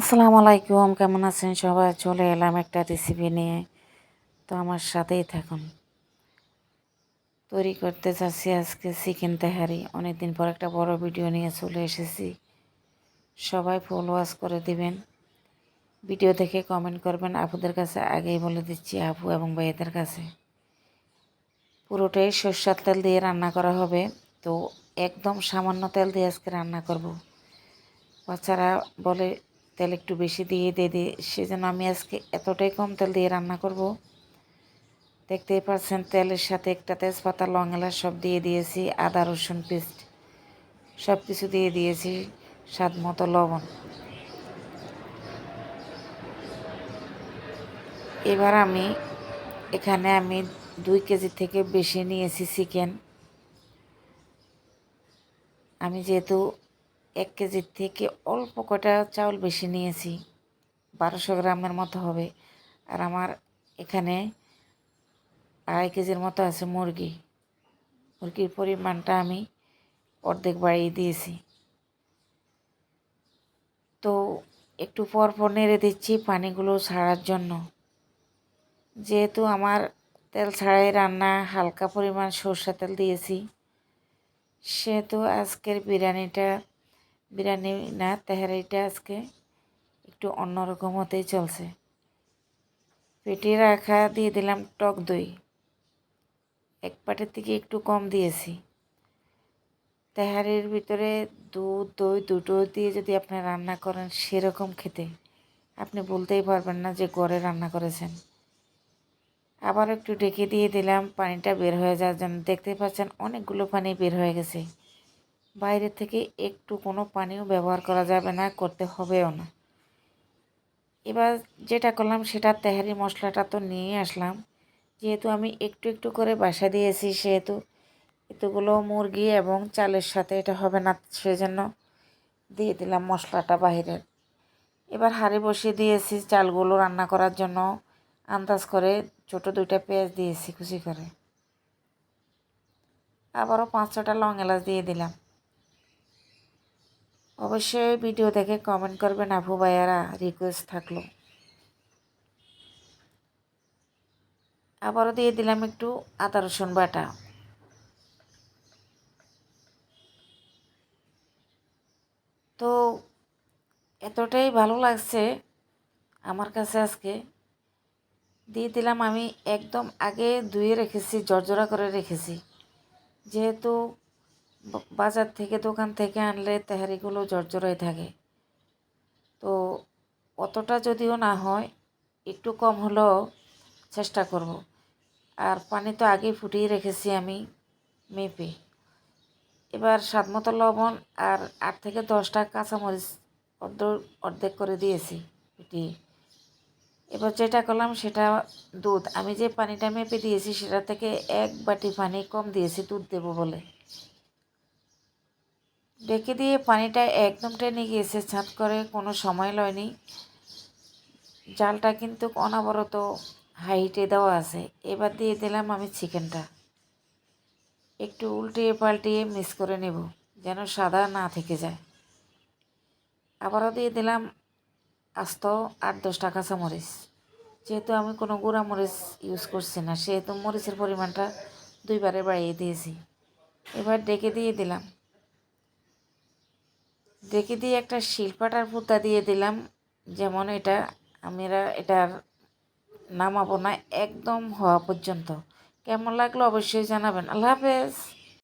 আসসালামু আলাইকুম, কেমন আছেন সবাই? চলে এলাম একটা রেসিপি নিয়ে। তো আমার সাথেই থাকুন। তৈরি করতে চাচ্ছি আজকে চিকেন তেহারি। অনেকদিন পর একটা বড় ভিডিও নিয়ে চলে এসেছি। সবাই ফুল ওয়াশ করে দিবেন। ভিডিও দেখে কমেন্ট করবেন। আপুদের কাছে আগেই বলে দিচ্ছি, আপু এবং ভাইয়াদের কাছে। পুরোটাই সর্ষার তেল দিয়ে রান্না করা হবে। তো একদম সামান্য তেল দিয়ে আজকে রান্না করব। বাচ্চারা বলে তেল একটু বেশি দিয়ে দিয়ে দিই সেজন্য আমি আজকে এতটাই কম তেল দিয়ে রান্না করব। দেখতেই পাচ্ছেন তেলের সাথে একটা তেজপাতা লং এলাচ সব দিয়ে দিয়েছি, আদা, রসুন পেস্ট সব কিছু দিয়ে দিয়েছি, স্বাদ মতো লবণ। এবার আমি এখানে আমি দুই কেজি থেকে বেশি নিয়েছি চিকেন। আমি যেহেতু এক কেজির থেকে অল্প কটা চাউল বেশি নিয়েছি। বারোশো গ্রামের মতো হবে। আর আমার এখানে আড়াই কেজির মতো আছে মুরগি। মুরগির পরিমাণটা আমি অর্ধেক বাড়িয়ে দিয়েছি। তো একটু পর পর নেড়ে দিচ্ছি পানিগুলো ছাড়ার জন্য। যেহেতু আমার তেল ছাড়াই রান্না হালকা পরিমাণ সর্ষা তেল দিয়েছি, সেহেতু আজকের বিরিয়ানিটা বিরিয়ানি না, তেহারিটা আজকে একটু অন্যরকম হতেই চলছে। পেটে রাখা দিয়ে দিলাম টক দই। এক পাটের থেকে একটু কম দিয়েছি। তেহারির ভিতরে দুধ, দই দুটো দিয়ে যদি আপনি রান্না করেন সেরকম খেতে, আপনি বলতেই পারবেন না যে গড়ে রান্না করেছেন। আবার একটু ঢেকে দিয়ে দিলাম, পানিটা বের হয়ে যাওয়ার জন্য। দেখতে পাচ্ছেন অনেকগুলো পানি বের হয়ে গেছে। বাইরে থেকে একটু কোনো পানিও ব্যবহার করা যাবে না, করতে হবেও না। এবার যেটা করলাম সেটা তেহারি মশলাটা তো নিয়ে আসলাম। যেহেতু আমি একটু একটু করে বাসা দিয়েছি, সেহেতু এতগুলো মুরগি এবং চালের সাথে এটা হবে না, সেজন্য দিয়ে দিলাম মশলাটা বাহিরের। এবার হাঁড়ি বসিয়ে দিয়েছি চালগুলো রান্না করার জন্য। আন্দাজ করে ছোট দুইটা পেঁয়াজ দিয়েছি কুচি করে। আবারও পাঁচ ছটা লং এলাচ দিয়ে দিলাম। অবশ্যই ভিডিও দেখে কমেন্ট করবেন আপু ভাইয়ারা রিকোয়েস্ট থাকল। আবারও দিয়ে দিলাম একটু আদা রসুন বাটা। তো এতটাই ভালো লাগছে আমার কাছে আজকে। দিয়ে দিলাম আমি একদম আগে ধুয়ে রেখেছি, জর্জরা করে রেখেছি। যেহেতু বাজার থেকে দোকান থেকে আনলে তেহারিগুলো জর্জরাই থাকে। তো অতটা যদিও না হয়, একটু কম হলেও চেষ্টা করব। আর পানি তো আগেই ফুটিয়ে রেখেছি আমি মেপে। এবার স্বাদ মতো লবণ আর আট থেকে দশটা কাঁচামরিচ অর্ধ, অর্ধেক করে দিয়েছি ফুটিয়ে। এবার যেটা করলাম সেটা দুধ। আমি যে পানিটা মেপে দিয়েছি সেটা থেকে এক বাটি পানি কম দিয়েছি দুধ দেবো বলে। ডেকে দিয়ে পানিটা একদম টেনে গিয়েছে ছাদ করে কোনো সময় লয়নি। জালটা কিন্তু অনাবরত হাইটে দেওয়া আছে। এবার দিয়ে দিলাম আমি চিকেনটা। একটু উল্টিয়ে পাল্টিয়ে মিক্স করে নেব, যেন সাদা না থেকে যায়। আবারও দিয়ে দিলাম আস্ত আট দশটা কাঁচামরিচ যেহেতু আমি কোনো গুঁড়া মরিচ ইউজ করছি না, সেহেতু মরিচের পরিমাণটা দুইবারে বাড়িয়ে দিয়েছি। এবার ডেকে দিয়ে দিলাম ডেকে দিয়ে একটা শিলপাটার পুতা দিয়ে দিলাম। যেমন এটা, আমরা এটার নামাবো না, একদম হওয়া পর্যন্ত। কেমন লাগল অবশ্যই জানাবেন। আল্লাহ হাফেজ।